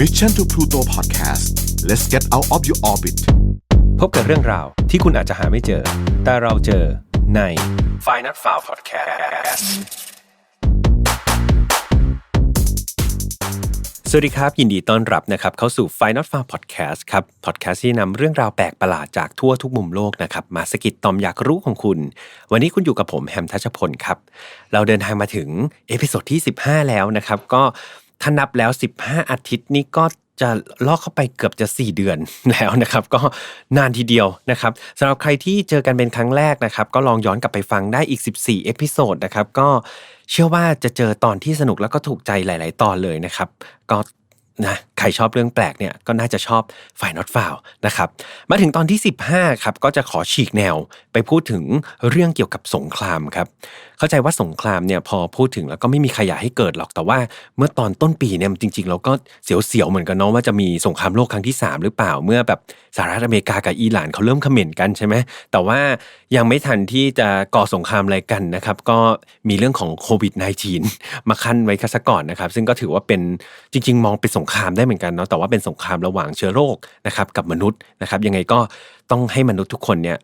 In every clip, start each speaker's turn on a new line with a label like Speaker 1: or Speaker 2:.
Speaker 1: Mission to Pluto Podcast let's get out of your orbit
Speaker 2: พบกับเรื่องราวที่คุณอาจจะหาไม่เจอ แต่เราเจอใน f i n a l f i l e Podcast สวัสดีครับ ยินดีต้อนรับนะครับ เข้าสู่ Final Farm Podcast ครับ podcast ที่นำเรื่องราวแปลกประหลาดจากทั่วทุกมุมโลกนะครับ มาสกิดตอมอยากรู้ของคุณ วันนี้คุณอยู่กับผมแฮมทัชพลครับ เราเดินทางมาถึงเอพิโซดที่ 15 แล้วนะครับ ก็ ถ้านับแล้ว 15 อาทิตย์นี่ก็จะลอกเข้าไปเกือบจะ 4 เดือนแล้วนะครับ ก็นานทีเดียวนะครับสำหรับใครที่เจอกันเป็นครั้งแรกนะครับ ก็ลองย้อนกลับไปฟังได้อีก 14 เอพิโซดนะครับ ก็เชื่อว่าจะเจอตอนที่สนุกแล้วก็ถูกใจหลาย ๆ ตอนเลยนะครับ ก็นะใครชอบเรื่องแปลกเนี่ยก็น่าจะชอบฝ่ายน็อตฟาวนะครับ มาถึงตอนที่ 15 ครับ ก็จะขอฉีกแนวไปพูดถึงเรื่องเกี่ยวกับสงครามครับ เข้าใจว่าสงครามเนี่ยพอพูดถึงแล้วก็ไม่มีใครอยากให้เกิดหรอกแต่ว่า เมื่อตอนต้นปีเนี่ยจริง ๆ เราก็เสียวๆเหมือนกันเนาะว่าจะมีสงครามโลกครั้งที่ 3 หรือเปล่าเมื่อแบบสหรัฐอเมริกากับอิหร่านเขาเริ่มคอมเมนกันใช่ไหมแต่ว่ายังไม่ทันที่จะก่อสงครามอะไรกันนะครับก็มีเรื่องของโควิด -19 มาขั้นไว้ซะก่อนนะครับซึ่งก็ถือว่าเป็นจริง ๆ มองเป็นสงครามได้เหมือนกันเนาะแต่ว่าเป็นสงครามระหว่างเชื้อโรคนะครับกับมนุษย์นะครับยังไงก็ต้องให้มนุษย์ทุกคนเนี่ย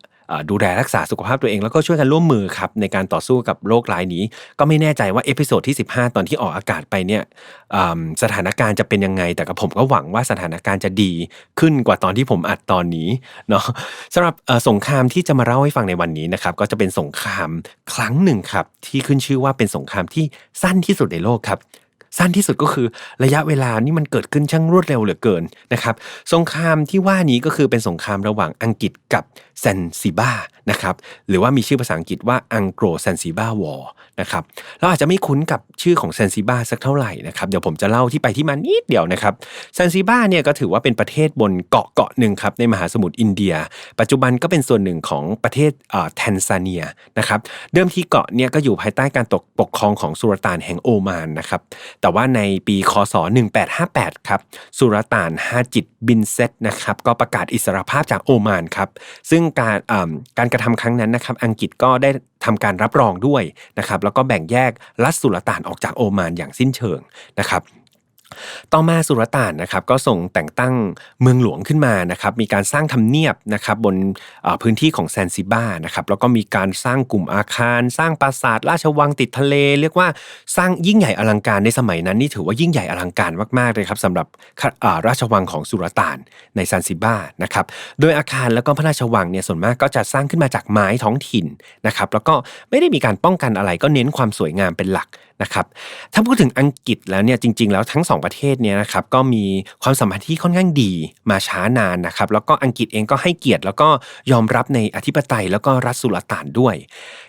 Speaker 2: ดูแลรักษาสุขภาพตัวเอง แล้วก็ช่วยกันร่วมมือครับในการต่อสู้กับโรคร้ายนี้ ก็ไม่แน่ใจว่าเอพิโซดที่ 15 ตอนที่ออกอากาศไปเนี่ยสถานการณ์จะเป็นยังไง แต่กับผมก็หวังว่าสถานการณ์จะดีขึ้นกว่าตอนที่ผมอัดตอนนี้เนาะสำหรับสงครามที่จะมาเล่าให้ฟังในวันนี้นะครับก็จะเป็นสงครามครั้งหนึ่งครับที่ขึ้นชื่อว่าเป็นสงครามที่สั้นที่สุดในโลกครับสั้นที่สุดก็คือระยะเวลานี่มันเกิดขึ้นช่างรวดเร็วเหลือเกินนะครับ สงครามที่ว่านี้ก็คือเป็นสงครามระหว่างอังกฤษกับ ซนซิบ้านะครับหรือว่ามีชื่อภาษาอังกฤษว่าอังโกรเซนซิบ้าวอร์นะครับเราอาจจะไม่คุ้นกับชื่อของเซนซิบ้าสักเท่าไหร่นะครับเดี๋ยวผมจะเล่าที่ไปที่มานิดเดียวนะครับเซนซิบ้าเนี่ยก็ถือว่าเป็นประเทศบนเกาะเกาะหนึ่งครับในมหาสมุทรอินเดีย ปัจจุบันก็เป็นส่วนหนึ่งของประเทศแทนซาเนียนะครับเดิมทีเกาะเนี่ยก็อยู่ภายใต้การตกปกครองของสุลต่านแห่งโอมานนะครับแต่ว่าในปีคศ 1858ครับสุลต่านฮาจิดบินเซตนะครับก็ประกาศอิสรภาพจากโอมานครับซึ่งการการกระทำครั้งนั้นนะครับ อังกฤษก็ได้ทำการรับรองด้วยนะครับ แล้วก็แบ่งแยกรัฐสุลต่านออกจากโอมานอย่างสิ้นเชิงนะครับ ต่อมาสุลต่านนะครับก็ส่งแต่งตั้งเมืองหลวงขึ้นมานะครับมีการสร้างทำเนียบนะครับบนพื้นที่ของแซนซิบ้านะครับแล้วก็มีการสร้างกลุ่มอาคาร สร้างปราสาทราชวังติดทะเล เรียกว่าสร้างยิ่งใหญ่อลังการในสมัยนั้นนี่ถือว่ายิ่งใหญ่อลังการมากๆเลยครับสำหรับราชวังของสุลต่านในซานซิบ้านะครับโดยอาคารแล้วก็พระราชวังเนี่ยส่วนมากก็จะสร้างขึ้นมาจากไม้ท้องถิ่นนะครับแล้วก็ไม่ได้มีการป้องกันอะไรก็เน้นความสวยงามเป็นหลัก นะครับถ้าพูดถึงอังกฤษแล้วเนี่ยจริง ๆ แล้วทั้ง 2 ประเทศเนี่ยนะครับก็มีความสัมพันธ์ที่ค่อนข้างดีมาช้านานนะครับแล้วก็อังกฤษเองก็ให้เกียรติ แล้วก็ยอมรับในอธิปไตยแล้วก็รัฐสุลต่านด้วย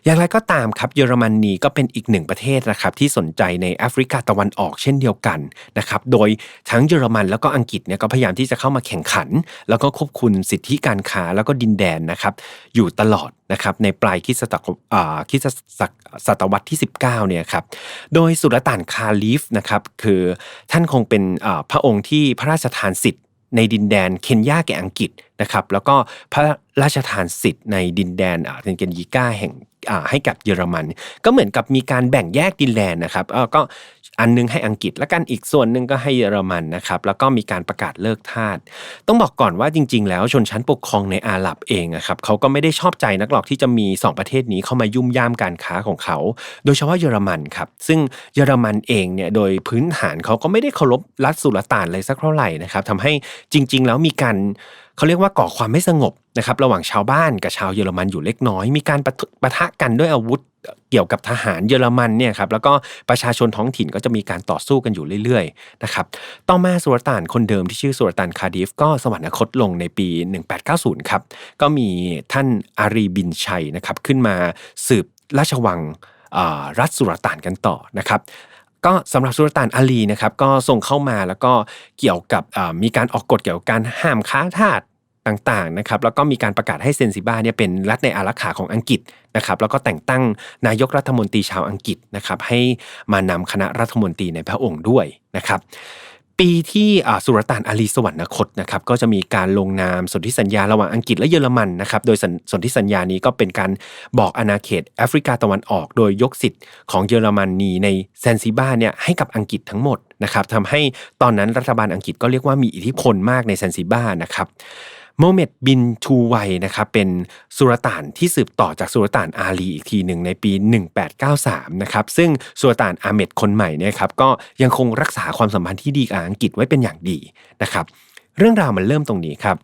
Speaker 2: อย่างไรก็ตามครับเยอรมนนีก็เป็นอีกหนึ่งประเทศนะครับที่สนใจในแอฟริกาตะวันออกเช่นเดียวกันนะครับโดยทั้งเยอรมันแล้วก็อังกฤษเนี่ยก็พยายามที่จะเข้ามาแข่งขัน แล้วก็ควบคุมสิทธิการค้าแล้วก็ดินแดนนะครับอยู่ตลอดนะครับในปลายคิสตศตวรรษที่ 19เนี่ยครับโดยสุลต่านคาลิฟนะครับคือท่านคงเป็นพระองค์ที่พระราชทานสิทธิ์ในดินแดนเคนยาแก่อังกฤษนะครับแล้วก็พระราชทานสิทธิ์ในดินแดนเทนเกนยิก้าแห่งให้กับเยอรมัน ก็เหมือนกับมีการแบ่งแยกดินแดนนะครับก็ อันนึงให้อังกฤษและกันอีกส่วนหนึ่งก็ให้เยอรมันนะครับแล้วก็มีการประกาศเลิกทาสต้องบอกก่อนว่าจริง ๆ แล้วชนชั้นปกครองในอาหรับเองนะครับเขาก็ไม่ได้ชอบใจนักหรอกที่จะมี 2 ประเทศนี้เข้ามายุ่มย่ามการค้าของเขา โดยเฉพาะเยอรมันครับซึ่งเยอรมันเองเนี่ยโดยพื้นฐานเขาก็ไม่ได้เคารพรัฐสุลต่านเลยสักเท่าไหร่นะครับทำให้จริง ๆ แล้วมีการเขาเรียกว่าก่อความไม่สงบ นะครับระหว่างชาวบ้านกับชาวเยอรมันอยู่เล็กน้อย มีการปะทะกันด้วยอาวุธเกี่ยวกับทหารเยอรมันเนี่ยครับแล้วก็ประชาชนท้องถิ่นก็จะมีการต่อสู้กันอยู่เรื่อยๆนะครับต่อมาสุลต่านคนเดิมที่ชื่อสุลต่านคาดิฟก็สวรรคตลงในปี 1890ครับก็มีท่านอารีบินชัยนะครับขึ้นมาสืบราชวังรัฐสุลต่านกันต่อนะครับก็สำหรับสุลต่านอาลีนะครับก็ส่งเข้ามาแล้วก็เกี่ยวกับมีการออกกฎเกี่ยวกับการห้ามค้าทาส ต่างๆนะครับแล้วก็มีการประกาศให้เซนซิบ้าเนี่ยเป็นรัฐในอารักขาของอังกฤษนะครับแล้วก็แต่งตั้งนายกรัฐมนตรีชาวอังกฤษนะครับให้มานำคณะรัฐมนตรีในพระองค์ด้วยนะครับปีที่สุลต่านอาลีสวรรคตนะครับก็จะมีการลงนามสนธิสัญญาระหว่างอังกฤษและเยอรมันนะครับโดยสนธิสัญญานี้ก็เป็นการบอกอาณาเขตแอฟริกาตะวันออก โดยยกสิทธิ์ของเยอรมนนีในแซนซิบาเนี่ยให้กับอังกฤษทั้งหมดนะครับทำให้ตอนนั้นรัฐบาลอังกฤษก็เรียกว่ามีอิทธิพลมากในแซนซิบานะครับ โมเมดบินทูไวนะครับเป็นสุลต่านที่สืบต่อจากสุลต่านอาลีอีกทีหนึ่งในปี 1893นะครับซึ่งสุลต่านอาเมดคนใหม่เนี่ยครับก็ยังคงรักษาความสัมพันธ์ที่ดีกับอังกฤษไว้เป็นอย่างดีนะครับเรื่องราวมันเริ่มตรงนี้ครับ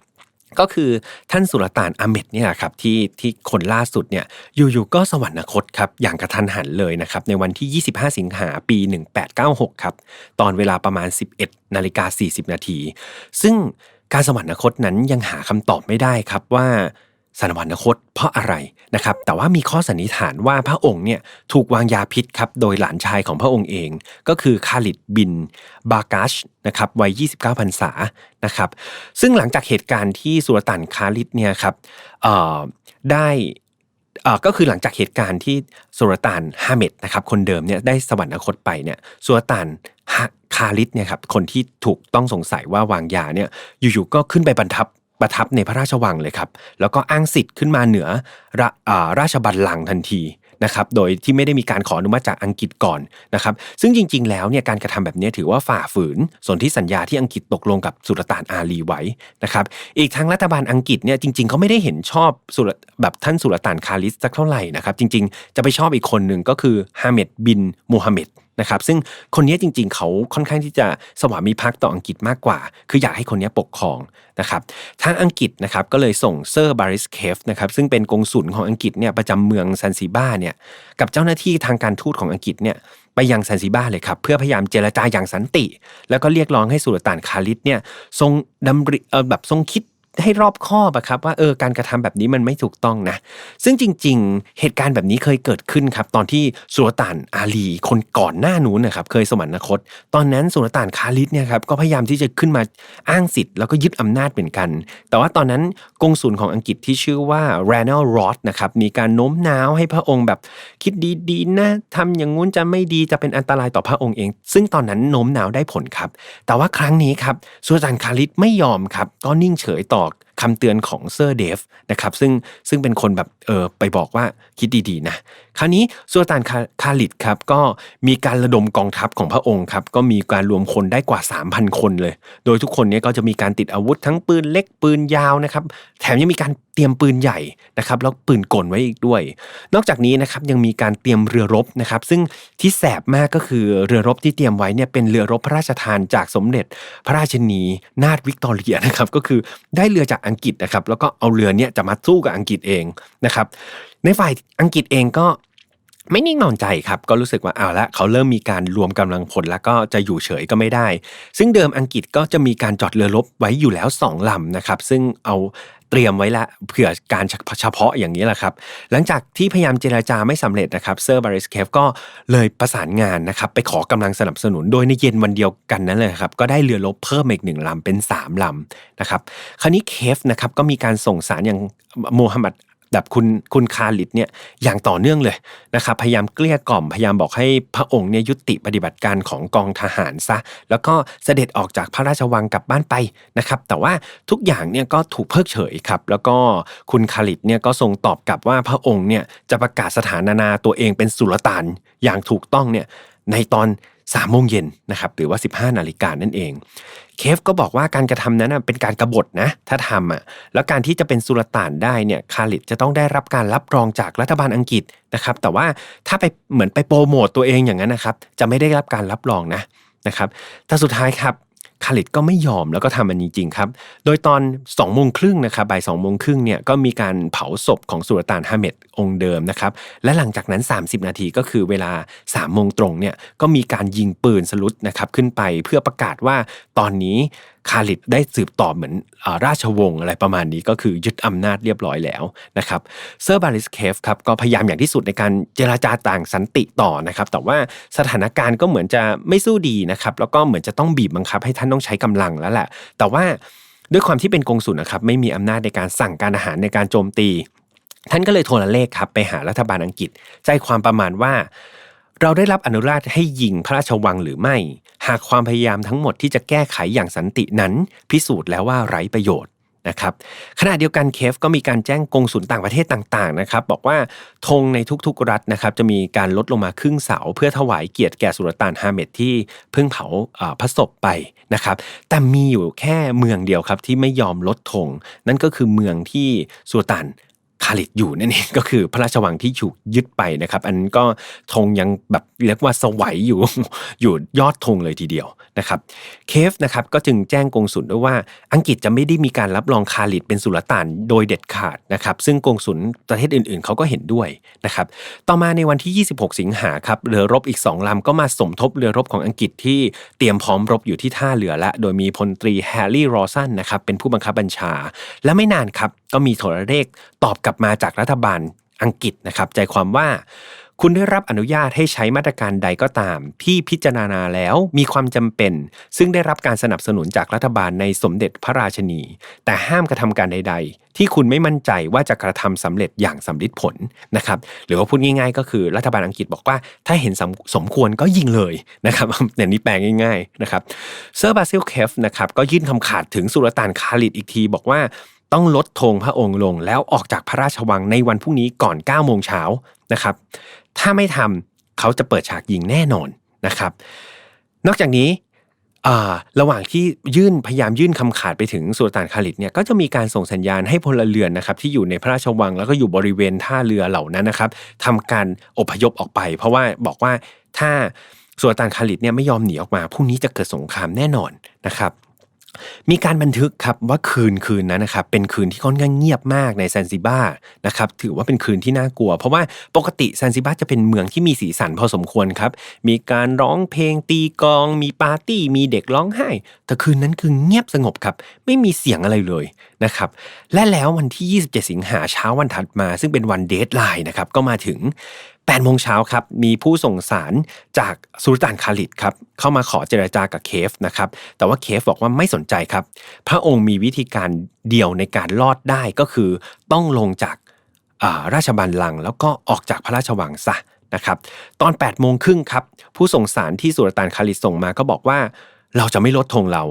Speaker 2: ก็คือท่านสุลต่านอาเมดเนี่ยครับที่ที่คนล่าสุดเนี่ยอยู่ๆก็สวรรคตครับอย่างกระทันหันเลยนะครับในวันที่ 25 สิงหาปี 1896 ครับตอนเวลาประมาณ 11นาฬิกา40 นาทีซึ่ง การสวรรคตนั้นยังหาคำตอบไม่ได้ครับว่าสวรรคตเพราะอะไรนะครับ แต่ว่ามีข้อสันนิษฐานว่าพระองค์เนี่ยถูกวางยาพิษครับโดยหลานชายของพระองค์เอง ก็คือคาลิดบินบากัชนะครับวัย 29พรรษานะครับ ซึ่งหลังจากเหตุการณ์ที่สุลต่านคาลิดเนี่ยครับได้ก็คือหลังจากเหตุการณ์ที่สุลต่านฮาเมดนะครับคนเดิมเนี่ยได้สวรรคตไปเนี่ยสุลต่าน คาลิดเนี่ยครับคนที่ถูกต้องสงสัยว่าวางยาเนี่ยอยู่ๆก็ขึ้นไปบรรทับประทับในพระราชวังเลยครับ แล้วก็อ้างสิทธิ์ขึ้นมาเหนือราราชบัลลังก์ทันทีนะครับโดยที่ไม่ได้มีการขออนุมัติจากอังกฤษก่อนนะครับซึ่งจริง ๆ แล้วเนี่ยการกระทำแบบนี้ถือว่าฝ่าฝืนส่วนที่สัญญาที่อังกฤษตกลงกับสุลต่านอาลีไว้นะครับอีกทั้งรัฐบาลอังกฤษเนี่ยจริงๆเขาไม่ได้เห็นชอบสุลแบบท่านสุลต่านคาลิสสักเท่าไหร่นะครับจริงๆ จะไปชอบอีกคนหนึ่งก็คือฮาเมดบินมูฮัมหมัด นะครับซึ่งคนนี้จริงๆ เขาค่อนข้างที่จะสวามิภักดิ์ต่ออังกฤษมากกว่า คืออยากให้คนนี้ปกครองนะครับทางอังกฤษนะครับก็เลยส่งเซอร์บาริสเคฟนะครับซึ่งเป็นกงสุลของอังกฤษเนี่ยประจำเมืองซันซิบ้าเนี่ยกับเจ้าหน้าที่ทางการทูตของอังกฤษเนี่ยไปยังซันซิบ้าเลยครับเพื่อพยายามเจรจาอย่างสันติ แล้วก็เรียกร้องให้สุลต่านคาลิดเนี่ยทรงดำริแบบทรงคิด ให้รอบคอบอะครับว่าเออการกระทำแบบนี้มันไม่ถูกต้องนะ ซึ่งจริง ๆ เหตุการณ์แบบนี้เคยเกิดขึ้นครับ ตอนที่สุลต่านอาลีคนก่อนหน้านู้นนะครับเคยสวรรคต ตอนนั้นสุลต่านคาลิดเนี่ยครับก็พยายามที่จะขึ้นมาอ้างสิทธิ์แล้วก็ยึดอำนาจเหมือนกัน แต่ว่าตอนนั้นกงสุลของอังกฤษที่ชื่อว่า r a n a l r o d นะครับมีการโน้มน้าวให้พระองค์แบบคิดดีๆนะทำอย่างงู้นจะไม่ดีจะเป็นอันตรายต่อพระองค์เอง ซึ่งตอนนั้นโน้มน้าวได้ผลครับ แต่ว่าครั้งนี้ครับสุลต่านคาลิดไม่ยอมครับก็นิ่งเฉยต่อ คำเตือนของเซอร์เดฟนะครับซึ่งซึ่งเป็นคนแบบเออไปบอกว่าคิดดีๆนะ คราวนี้สุลต่านคาลิดครับก็มีการระดมกองทัพของพระองค์ครับก็มีการรวมคนได้กว่า 3,000 คนเลย โดยทุกคนนี้ก็จะมีการติดอาวุธทั้งปืนเล็กปืนยาวนะครับแถมยังมีการเตรียมปืนใหญ่นะครับแล้วปืนกลไว้อีกด้วย นอกจากนี้นะครับยังมีการเตรียมเรือรบนะครับซึ่งที่แสบมากก็คือเรือรบที่เตรียมไว้เนี่ยเป็นเรือรบพระราชทานจากสมเด็จพระราชนีนาถวิกตอเรียนะครับก็คือได้เรือจากอังกฤษนะครับแล้วก็เอาเรือเนี่ยจะมาสู้กับอังกฤษเองนะครับ ในฝ่ายอังกฤษเองก็ไม่นิ่งนอนใจครับ ก็รู้สึกว่าเอาละเขาเริ่มมีการรวมกำลังพลแล้วก็จะอยู่เฉยก็ไม่ได้ ซึ่งเดิมอังกฤษก็จะมีการจอดเรือรบไว้อยู่แล้ว2ลำนะครับ ซึ่งเอาเตรียมไว้ละเผื่อการเฉพาะอย่างนี้แหละครับ หลังจากที่พยายามเจราจาไม่สำเร็จนะครับเซอร์บาริสเคฟก็เลยประสานงานนะครับ ไปขอกำลังสนับสนุนโดยในเย็นวันเดียวกันนั้นเลยครับ ก็ได้เรือรบเพิ่มอีกหนึ่งลำเป็น3ลำนะครับ คราวนี้เคฟนะครับก็มีการส่งสารอย่างโมฮัมหมัด แบบคุณคุณคาลิดเนี่ยอย่างต่อเนื่องเลยนะครับพยายามเกลี้ยกล่อมพยายามบอกให้พระองค์เนี่ยยุติปฏิบัติการของกองทหารซะแล้วก็เสด็จออกจากพระราชวังกลับบ้านไปนะครับแต่ว่าทุกอย่างเนี่ยก็ถูกเพิกเฉยครับแล้วก็คุณคาลิดเนี่ยก็ทรงตอบกลับว่าพระองค์เนี่ยจะประกาศสถานาตัวเองเป็นสุลต่านอย่างถูกต้องเนี่ยในตอน สามโมงเย็นนะครับหรือว่า 15 นาฬิกานั่นเอง เคฟก็บอกว่าการกระทำนั้นเป็นการกรบฏนะถ้าทำอะแล้วการที่จะเป็นสุลต่านได้เนี่ยคาลิดจะต้องได้รับการรับรองจากรัฐบาลอังกฤษนะครับแต่ว่าถ้าไปเหมือนไปโปรโมตตัวเองอย่างนั้นนะครับจะไม่ได้รับการรับรองนะนะครับแต่สุดท้ายครับ คาลิดก็ไม่ยอมแล้วก็ทำมันจริงๆครับ โดยตอน2องโมงครึ่งนะครับบ่ายสองโมงครึ่งเนี่ยก็มีการเผาศพของสุลต่านฮาเมดองค์เดิมนะครับ และหลังจากนั้น 30 นาทีก็คือเวลา3ามโมงตรงเนี่ยก็มีการยิงปืนสลุดนะครับขึ้นไปเพื่อประกาศว่าตอนนี้ คาลิดได้สืบต่อเหมือนราชวงศ์อะไรประมาณนี้ก็คือยึดอำนาจเรียบร้อยแล้วนะครับเซอร์บาริสเคฟครับก็พยายามอย่างที่สุดในการเจราจาต่างสันติต่อนะครับ แต่ว่าสถานการณ์ก็เหมือนจะไม่สู้ดีนะครับแล้วก็เหมือนจะต้องบีบบังคับให้ท่านต้องใช้กำลังแล้วแหละ แต่ว่าด้วยความที่เป็นกงสุลนะครับไม่มีอำนาจในการสั่งการอาหารในการโจมตี ท่านก็เลยโทรเลขครับไปหารัฐบาลอังกฤษ ใจความประมาณว่า เราได้รับอนุญาตให้ยิงพระราชวังหรือไม่ หากความพยายามทั้งหมดที่จะแก้ไขอย่างสันตินั้น พิสูจน์แล้วว่าไร้ประโยชน์นะครับขณะเดียวกันเคฟก็มีการแจ้งกงสุลต่างประเทศต่างๆนะครับบอกว่าธงในทุกๆรัฐนะครับจะมีการลดลงมาครึ่งเสา เพื่อถวายเกียรติแก่สุลต่านฮาเมดที่เพิ่งเผาพระศพไปนะครับแต่มีอยู่แค่เมืองเดียวครับที่ไม่ยอมลดธงนั่นก็คือเมืองที่สุลต่าน คาลิดอยู่นั่นเองก็คือพระราชวังที่ถูกยึดไปนะครับ อันก็ธงยังแบบเรียกว่าสวัยอยู่อยู่ยอดธงเลยทีเดียวนะครับเคฟนะครับก็จึงแจ้งกงสุลด้วยว่าอังกฤษจะไม่ได้มีการรับรองคาลิดเป็นสุลต่านโดยเด็ดขาดนะครับซึ่งกงสุลประเทศอื่นๆ เขาก็เห็นด้วยนะครับต่อมาในวันที่ 26 สิงหาครับเรือรบอีก2ลำก็มาสมทบเรือรบของอังกฤษที่เตรียมพร้อมรบอยู่ที่ท่าเรือละ โดยมีพลตรีแฮร์รี่รอสันนะครับเป็นผู้บังคับบัญชา และไม่นานครับก็มีโทรเลขตอบกลับบมาจากรัฐบาลอังกฤษนะครับใจความว่าคุณได้รับอนุญาตให้ใช้มาตรการใดก็ตาม ที่พิจารณาแล้วมีความจำเป็น ซึ่งได้รับการสนับสนุนจากรัฐบาลในสมเด็จพระราชนี แต่ห้ามกระทำการใด ๆ ที่คุณไม่มั่นใจว่าจะกระทำสำเร็จอย่างสำลิดผลนะครับหรือว่าพูดง่าย ๆ ก็คือรัฐบาลอังกฤษบอกว่า ถ้าเห็นสมสมควรก็ยิงเลยนะครับอย่างนี้แปลง่ายๆนะครับเซอร์บาซิลเคฟนะครับก็ยื่นคำขาดถึงสุลต่านคาลิดอีกทีบอกว่า ต้องลดธงพระองค์ลง แล้วออกจากพระราชวังในวันพรุ่งนี้ก่อน9โมงเช้านะครับ ถ้าไม่ทำเขาจะเปิดฉากยิงแน่นอนนะครับ นอกจากนี้ระหว่างที่ยื่นพยายามยื่นคำขาดไปถึงสุลต่านคาลิดเนี่ยก็จะมีการส่งสัญญาณให้พลเรือนนะครับที่อยู่ในพระราชวังแล้วก็อยู่บริเวณท่าเรือเหล่านั้นนะครับทำการอพยพออกไป เพราะว่าบอกว่าถ้าสุลต่านคาลิดเนี่ยไม่ยอมหนีออกมาพรุ่งนี้จะเกิดสงครามแน่นอนนะครับ มีการบันทึกครับว่าคืนคืนนั้นนะครับเป็นคืนที่ค่อนข้างเงียบมากในซานซิบานะครับถือว่าเป็นคืนที่น่ากลัว เพราะว่าปกติซานซิบาจะเป็นเมืองที่มีสีสันพอสมควรครับ มีการร้องเพลงตีกอง มีปาร์ตี้ มีเด็กร้องไห้ แต่คืนนั้นคือเงียบสงบครับ ไม่มีเสียงอะไรเลยนะครับและแล้ววันที่ 27 สิงหาเช้าวันถัดมา ซึ่งเป็นวันเดทไลน์นะครับก็มาถึง 8โมงเช้าครับมีผู้ส่งสารจากสุลต่านคาลิดครับเข้ามาขอเจรจากับเคฟนะครับแต่ว่าเคฟบอกว่าไม่สนใจครับ พระองค์มีวิธีการเดียวในการรอดได้ก็คือต้องลงจากราชบัลลังก์แล้วก็ออกจากพระราชวังซะนะครับตอน8โมงครึ่งครับผู้ส่งสารที่สุลต่านคาลิดส่งมาก็บอกว่า เราจะไม่ลดธงเรา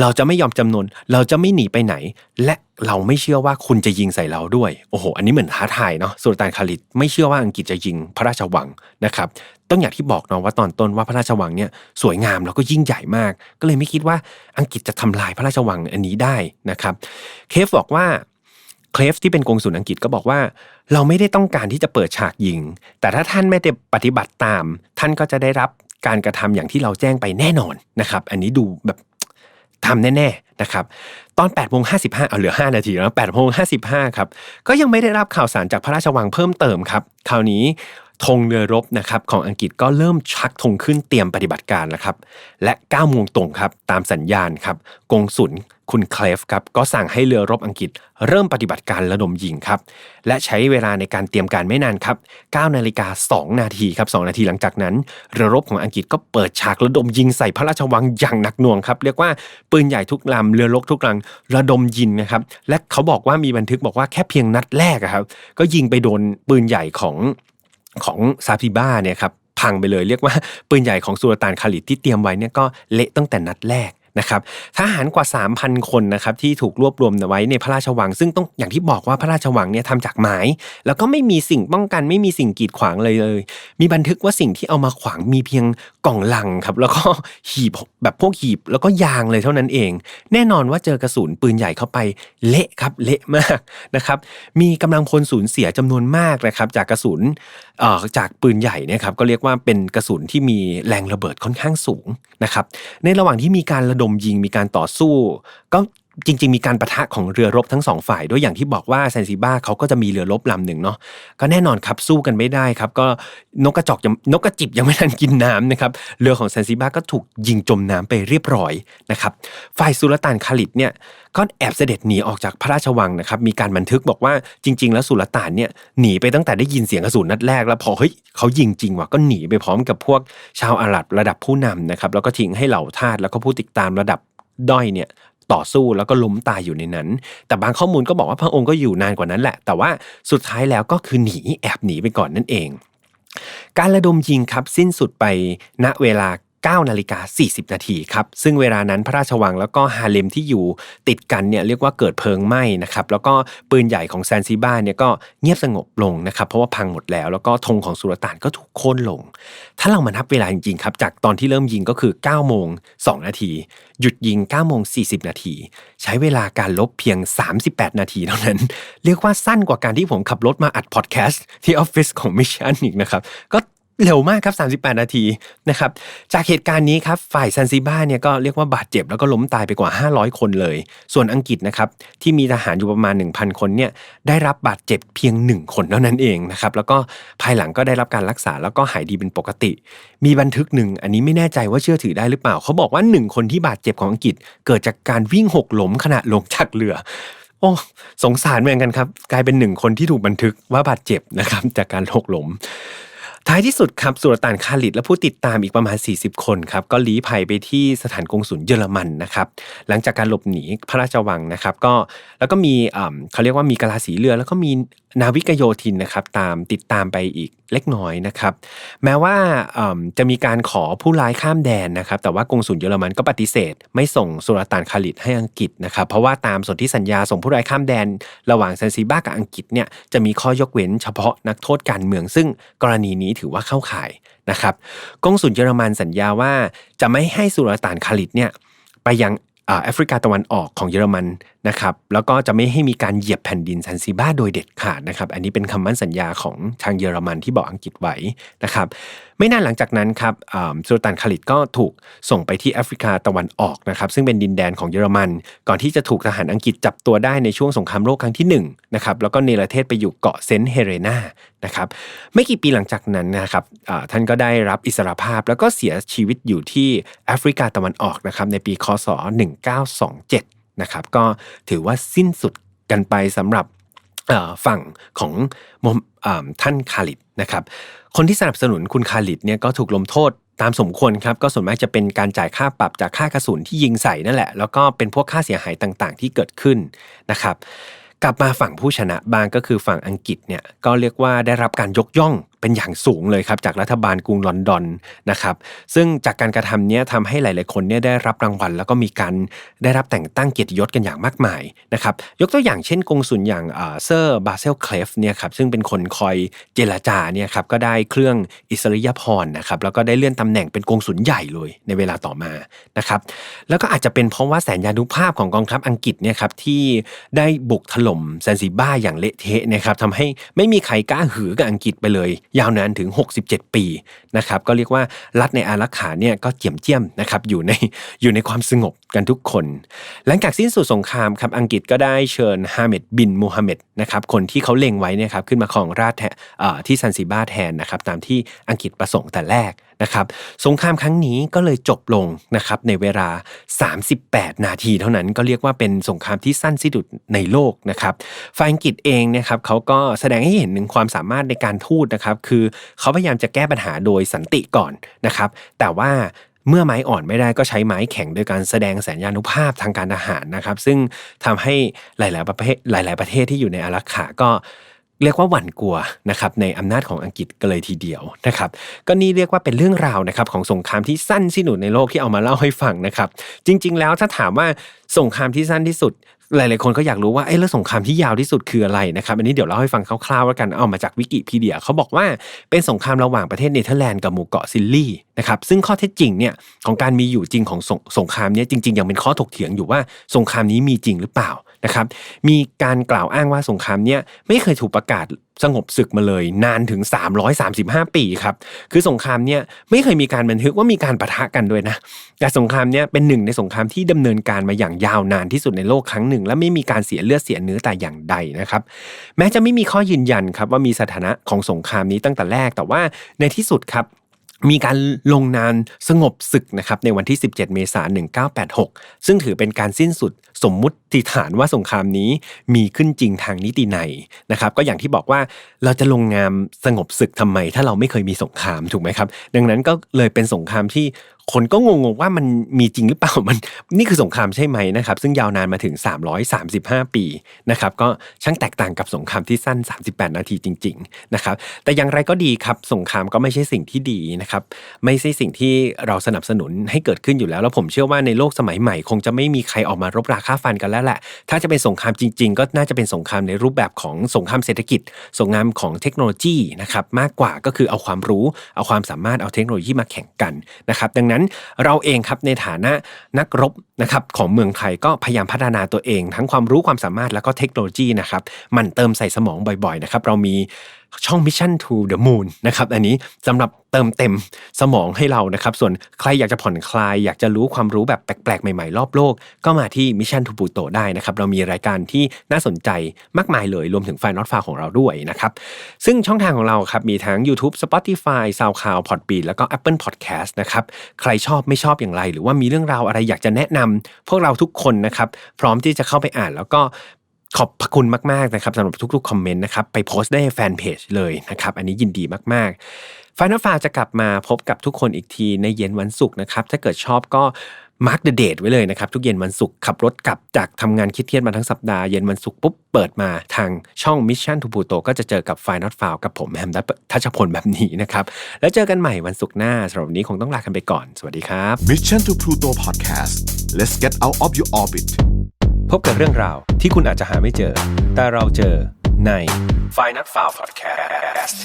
Speaker 2: เราจะไม่ยอมจำนน เราจะไม่หนีไปไหน และเราไม่เชื่อว่าคุณจะยิงใส่เราด้วย โอ้โห อันนี้เหมือนท้าทายเนาะ สุลต่านคาลิดไม่เชื่อว่าอังกฤษจะยิงพระราชวังนะครับ ต้องอย่างที่บอกเนาะว่าตอนต้นว่าพระราชวังเนี่ยสวยงามแล้วก็ยิ่งใหญ่มาก ก็เลยไม่คิดว่าอังกฤษจะทำลายพระราชวังอันนี้ได้นะครับ เคฟบอกว่าเคลฟที่เป็นกงสุลอังกฤษก็บอกว่า เราไม่ได้ต้องการที่จะเปิดฉากยิง แต่ถ้าท่านไม่ได้ปฏิบัติตาม ท่านก็จะได้รับ การกระทำอย่างที่เราแจ้งไปแน่นอนนะครับอันนี้ดูแบบทำแน่ๆนะครับตอน8ปดโมงห้าสิบห้าเอาเหลือ 5 นาทีแล้วแปดโมงห้าสิบห้าครับก็ยังไม่ได้รับข่าวสารจากพระราชวังเพิ่มเติมครับคราวนี้ธงเรือรบนะครับของอังกฤษก็เริ่มชักธงขึ้นเตรียมปฏิบัติการแล้วครับและ9โมงตรงครับตามสัญญาณครับกงสุล คุณเคลฟครับก็สั่งให้เรือรบอังกฤษ เริ่มปฏิบัติการระดมยิงครับ และใช้เวลาในการเตรียมการไม่นานครับ9นาฬิกา2นาทีครับ2นาทีหลังจากนั้น เรือรบของอังกฤษก็เปิดฉากระดมยิงใส่พระราชวังอย่างหนักหน่วงครับเรียกว่าปืนใหญ่ทุกลำเรือรบทุกลำระดมยิงนะครับและเขาบอกว่ามีบันทึกบอกว่าแค่เพียงนัดแรกครับก็ยิงไปโดนปืนใหญ่ของของซาพิบ้าเนี่ยครับพังไปเลยเรียกว่าปืนใหญ่ของสุลต่านคาลิดที่เตรียมไว้เนี่ยก็เละตั้งแต่นัดแรก นะครับทหารกว่า 3,000 คนนะครับที่ถูกรวบรวมไว้ในพระราชวัง ซึ่งต้องอย่างที่บอกว่าพระราชวังเนี่ยทำจากไม้ แล้วก็ไม่มีสิ่งป้องกันไม่มีสิ่งกีดขวางเลยเลย มีบันทึกว่าสิ่งที่เอามาขวางมีเพียง กล่องลังครับ แล้วก็หีบแบบพวกหีบแล้วก็ยางเลยเท่านั้นเอง แน่นอนว่าเจอกระสุนปืนใหญ่เข้าไปเละครับเละมากนะครับ มีกำลังพลสูญเสียจำนวนมากนะครับ จากกระสุนจากปืนใหญ่เนี่ยครับก็เรียกว่าเป็นกระสุนที่มีแรงระเบิดค่อนข้างสูงนะครับ ในระหว่างที่มีการระดมยิงมีการต่อสู้ ก็ จริง ๆ มีการประทะของเรือรบทั้งสองฝ่ายด้วยอย่างที่บอกว่าแซนซิบ้าเขาก็จะมีเรือรบลำหนึ่งเนาะก็แน่นอนครับสู้กันไม่ได้ครับ ก็นกกระจอกยังนกกระจิบยังไม่ทันกินน้ำนะครับเรือของแซนซิบ้าก็ถูกยิงจมน้ำไปเรียบร้อยนะครับฝ่ายสุลต่านคาลิดเนี่ยก็แอบเสด็จหนีออกจากพระราชวังนะครับมีการบันทึกบอกว่าจริง ๆ แล้วสุลต่านเนี่ยหนีไปตั้งแต่ได้ยินเสียงกระสุนนัดแรกแล้วพอเฮ้ยเขายิงจริงว่ะก็หนีไปพร้อมกับพวกชาวอาหรับระดับผู้นำนะครับแล้วก็ทิ้งให้เหล่าทาสแล้วก็ผู้ติดตามระดับด้อยเนี่ย ต่อสู้แล้วก็ล้มตายอยู่ในนั้น แต่บางข้อมูลก็บอกว่าพระองค์ก็อยู่นานกว่านั้นแหละ แต่ว่าสุดท้ายแล้วก็คือหนีแอบหนีไปก่อนนั่นเอง การระดมยิงครับสิ้นสุดไปณเวลา 9นาฬิกา40 นาทีครับ ซึ่งเวลานั้นพระราชวังแล้วก็ฮาเลมที่อยู่ติดกันเนี่ยเรียกว่าเกิดเพลิงไหม้นะครับ แล้วก็ปืนใหญ่ของแซนซิบ้าเนี่ยก็เงียบสงบลงนะครับ เพราะว่าพังหมดแล้ว แล้วก็ธงของสุลต่านก็ถูกโค่นลง ถ้าเรามานับเวลาจริงๆครับจากตอนที่เริ่มยิงก็คือ9โมง2นาที หยุดยิง9โมง40 นาที ใช้เวลาการลบเพียง 38 นาทีเท่านั้น เรียกว่าสั้นกว่าการที่ผมขับรถมาอัดพอดแคสต์ที่ออฟฟิศของมิชชั่นอีกนะครับก็ เร็วมากครับ 38 นาทีนะครับ จากเหตุการณ์นี้ครับฝ่ายซันซิบ้าเนี่ยก็เรียกว่าบาดเจ็บแล้วก็ล้มตายไปกว่า 500 คนเลย ส่วนอังกฤษนะครับที่มีทหารอยู่ประมาณ 1,000 คนเนี่ยได้รับบาดเจ็บเพียง 1 คนเท่านั้นเองนะครับแล้วก็ภายหลังก็ได้รับการรักษาแล้วก็หายดีเป็นปกติ มีบันทึกหนึ่งอันนี้ไม่แน่ใจว่าเชื่อถือได้หรือเปล่า เขาบอกว่า 1 คนที่บาดเจ็บของอังกฤษ เกิดจากการวิ่งหกล้มขณะลงจากเรือโอ้สงสารเหมือนกันครับ กลายเป็นหนึ่งคนที่ถูกบันทึกว่าบาดเจ็บนะครับ จากการหกล้ม ท้ายที่สุดครับสุลต่านคาลิดและผู้ติดตามอีกประมาณ 40 คนครับก็ลี้ภัยไปที่สถานกงสุลเยอรมันนะครับหลังจากการหลบหนีพระราชวังนะครับก็แล้วก็มีเขาเรียกว่ามีกะลาสีเรือ แล้วก็มี นาวิกโยธินนะครับตามติดตามไปอีกเล็กน้อยนะครับ แม้ว่าจะมีการขอผู้ร้ายข้ามแดนนะครับ แต่ว่ากงสุลเยอรมันก็ปฏิเสธ ไม่ส่งสุลต่านคาลิดให้อังกฤษนะครับ เพราะว่าตามสนธิสัญญาส่งผู้ร้ายข้ามแดน ระหว่างซันซิบ้ากับอังกฤษเนี่ยจะมีข้อยกเว้นเฉพาะนักโทษการเมือง ซึ่งกรณีนี้ถือว่าเข้าข่ายนะครับกงสุลเยอรมันสัญญาว่าจะไม่ให้สุลต่านคาลิดเนี่ยไปยังแอฟริกาตะวันออกของเยอรมัน นะครับแล้วก็จะไม่ให้มีการเหยียบแผ่นดินซันซิบ้าโดยเด็ดขาดนะครับ อันนี้เป็นคำมั่นสัญญาของทางเยอรมันที่บอกอังกฤษไว้นะครับ ไม่นานหลังจากนั้นครับสุลต่านคาลิดก็ถูกส่งไปที่แอฟริกาตะวันออกนะครับ ซึ่งเป็นดินแดนของเยอรมัน ก่อนที่จะถูกทหารอังกฤษจับตัวได้ในช่วงสงครามโลกครั้งที่1นะครับแล้วก็เนรเทศไปอยู่เกาะเซนต์เฮเรนานะครับ ไม่กี่ปีหลังจากนั้นนะครับท่านก็ได้รับอิสรภาพแล้วก็เสียชีวิตอยู่ที่แอฟริกาตะวันออกนะครับในปีคศ 1927 นะครับก็ถือว่าสิ้นสุดกันไปสำหรับฝั่งของท่านคาลิดนะครับคนที่สนับสนุนคุณคาลิดเนี่ยก็ถูกลงโทษตามสมควรครับก็ส่วนมากจะเป็นการจ่ายค่าปรับจากค่ากระสุนที่ยิงใส่นั่นแหละ แล้วก็เป็นพวกค่าเสียหายต่างๆ ที่เกิดขึ้นนะครับกลับมาฝั่งผู้ชนะบางก็คือฝั่งอังกฤษเนี่ยก็เรียกว่าได้รับการยกย่อง เป็นอย่างสูงเลยครับจากรัฐบาลกรุงลอนดอนนะครับซึ่งจากการกระทำนี้ทำให้หลาย ๆ คนเนี่ยได้รับรางวัล แล้วก็มีการได้รับแต่งตั้งเกียรติยศกันอย่างมากมายนะครับยกตัวอย่างเช่นกงสุลอย่างเซอร์บาเซลเคลฟเนี่ยครับซึ่งเป็นคนคอยเจรจาเนี่ยครับก็ได้เครื่องอิสริยาภรณ์นะครับแล้วก็ได้เลื่อนตำแหน่งเป็นกงสุลใหญ่เลยในเวลาต่อมานะครับแล้วก็อาจจะเป็นเพราะว่าแสนยานุภาพของกองทัพอังกฤษเนี่ยครับที่ได้บุกถล่มแซนซิบ้าอย่างเละเทะนะครับทำให้ไม่มีใครกล้าหือกับอังกฤษไปเลยยาวนานถึง 67 ปีนะครับก็เรียกว่ารัฐในอารักขาเนี่ยก็เจียมเจียมนะครับอยู่ในอยู่ในความสงบกันทุกคน หลังจากสิ้นสุดสงครามครับอังกฤษก็ได้เชิญฮาเมดบินมูฮัมหมัดนะครับคนที่เขาเล็งไว้เนี่ยครับขึ้นมาครองราชที่ซันซิบาแทนนะครับตามที่อังกฤษประสงค์แต่แรก นะครับสงครามครั้งนี้ก็เลยจบลงนะครับในเวลา 38 นาทีเท่านั้นก็เรียกว่าเป็นสงครามที่สั้นที่สุดในโลกนะครับฝ่ายอังกฤษเองนะครับเขาก็แสดงให้เห็นถึงความสามารถในการทูตนะครับคือเขาพยายามจะแก้ปัญหาโดยสันติก่อนนะครับ แต่ว่าเมื่อไม้อ่อนไม่ได้ก็ใช้ไม้แข็งโดยการแสดงแสนยานุภาพทางการทหารนะครับ ซึ่งทำให้หลาย ๆ ประเทศหลาย ๆ ประเทศที่อยู่ในอารักขาก็ เรียกว่าหวั่นกลัวนะครับในอำนาจของอังกฤษกันเลยทีเดียวนะครับก็นี่เรียกว่าเป็นเรื่องราวนะครับของสงครามที่สั้นที่สุดในโลกที่เอามาเล่าให้ฟังนะครับ จริง ๆ แล้วถ้าถามว่าสงครามที่สั้นที่สุดหลาย ๆ คนก็อยากรู้ว่าเอ้แล้วสงครามที่ยาวที่สุดคืออะไรนะครับ อันนี้เดี๋ยวเล่าให้ฟังคร่าวๆแล้วกัน เอามาจากวิกิพีเดียเขาบอกว่าเป็นสงครามระหว่างประเทศเนเธอร์แลนด์กับหมู่เกาะซิลลี่นะครับ ซึ่งข้อเท็จจริงเนี่ยของการมีอยู่จริงของสงสงครามนี้จริง ๆ ยังเป็นข้อถกเถียงอยู่ว่าสงครามนี้มีจริงหรือเปล่า นะครับ มีการกล่าวอ้างว่าสงครามเนี้ยไม่เคยถูกประกาศสงบศึกมาเลย นานถึง 335 ปีครับ คือสงครามเนี้ยไม่เคยมีการบันทึกว่ามีการประทะกันด้วยนะ แต่สงครามเนี้ยเป็นหนึ่งในสงครามที่ดำเนินการมาอย่างยาวนานที่สุดในโลกครั้งหนึ่ง และไม่มีการเสียเลือดเสียเนื้อแต่อย่างใดนะครับ แม้จะไม่มีข้อยืนยันครับว่ามีสถานะของสงครามนี้ตั้งแต่แรก แต่ว่าในที่สุดครับ มีการลงนานสงบศึกนะครับในวันที่ 17 เมษายน 1986 ซึ่งถือเป็นการสิ้นสุดสมมุติฐานว่าสงครามนี้มีขึ้นจริงทางนิติในนะครับ ก็อย่างที่บอกว่าเราจะลงนามสงบศึกทำไม ถ้าเราไม่เคยมีสงครามถูกไหมครับ ดังนั้นก็เลยเป็นสงครามที่คนก็งงๆว่ามันมีจริงหรือเปล่ามันนี่คือสงครามใช่ไหมนะครับ ซึ่งยาวนานมาถึง 335 ปีนะครับก็ช่างแตกต่างกับสงครามที่สั้น 38 นาทีจริง ๆนะครับ แต่อย่างไรก็ดีครับสงครามก็ไม่ใช่สิ่งที่ดีนะครับไม่ใช่สิ่งที่เราสนับสนุนให้เกิดขึ้นอยู่แล้ว แล้วผมเชื่อว่าในโลกสมัยใหม่ คงจะไม่มีใครออกมารบราฆ่าฟันกันแล้วแหละ ถ้าจะเป็นสงครามจริง ๆ ก็น่าจะเป็นสงครามในรูปแบบของสงครามเศรษฐกิจ สงครามของเทคโนโลยีนะครับมากกว่าก็คือเอาความรู้ เอาความสามารถเอาเทคโนโลยีมาแข่งกันนะครับดังนั้น เราเองครับในฐานะนักรบนะครับของเมืองไทยก็พยายามพัฒนาตัวเอง ทั้งความรู้ความสามารถแล้วก็เทคโนโลยีนะครับมันเติมใส่สมองบ่อยๆนะครับเรามี ช่อง Mission to the Moon นะครับอันนี้สำหรับเติมเต็มสมองให้เรานะครับส่วนใครอยากจะผ่อนคลาย อยากจะรู้ความรู้แบบแปลกๆ ใหม่ๆ รอบโลก ก็มาที่ Mission to Pluto ได้นะครับเรามีรายการที่น่าสนใจมากมายเลยรวมถึงไฟนอตฟาของเราด้วยนะครับซึ่งช่องทางของเราครับมีทั้ง YouTube Spotify SoundCloud Podbean แล้วก็ Apple Podcast นะครับใครชอบไม่ชอบอย่างไร หรือว่ามีเรื่องราวอะไรอยากจะแนะนำพวกเราทุกคนนะครับพร้อมที่จะเข้าไปอ่านแล้วก็ ขอบพระคุณมากๆนะครับสำหรับทุกๆคอมเมนต์นะครับไปโพสต์ได้แฟนเพจเลยนะครับอันนี้ยินดีมากๆฟานฟาจะกลับมาพบกับทุกคนอีกทีในเย็นวันศุกร์นะครับถ้าเกิดชอบก็มาร์กเดอะเดทไว้เลยนะครับ ทุกเย็นวันศุกร์ขับรถกลับจากทำงานคิดเทียนมาทั้งสัปดาห์ เย็นวันศุกร์ปุ๊บ เปิดมาทางช่อง Mission to Pluto ก็จะเจอกับ f i n a l f i l e กับผมแฮมทัชพลแบบนี้นะครับ แล้วเจอกันใหม่วันศุกร์หน้าสำหรับวันนี้คงต้องลากันไปก่อน สวัสดีครับ
Speaker 1: Mission to Pluto Podcast let's get out of your orbit
Speaker 2: พบกับเรื่องราวที่คุณอาจจะหาไม่เจอ แต่เราเจอใน f i n a l f i l e Podcast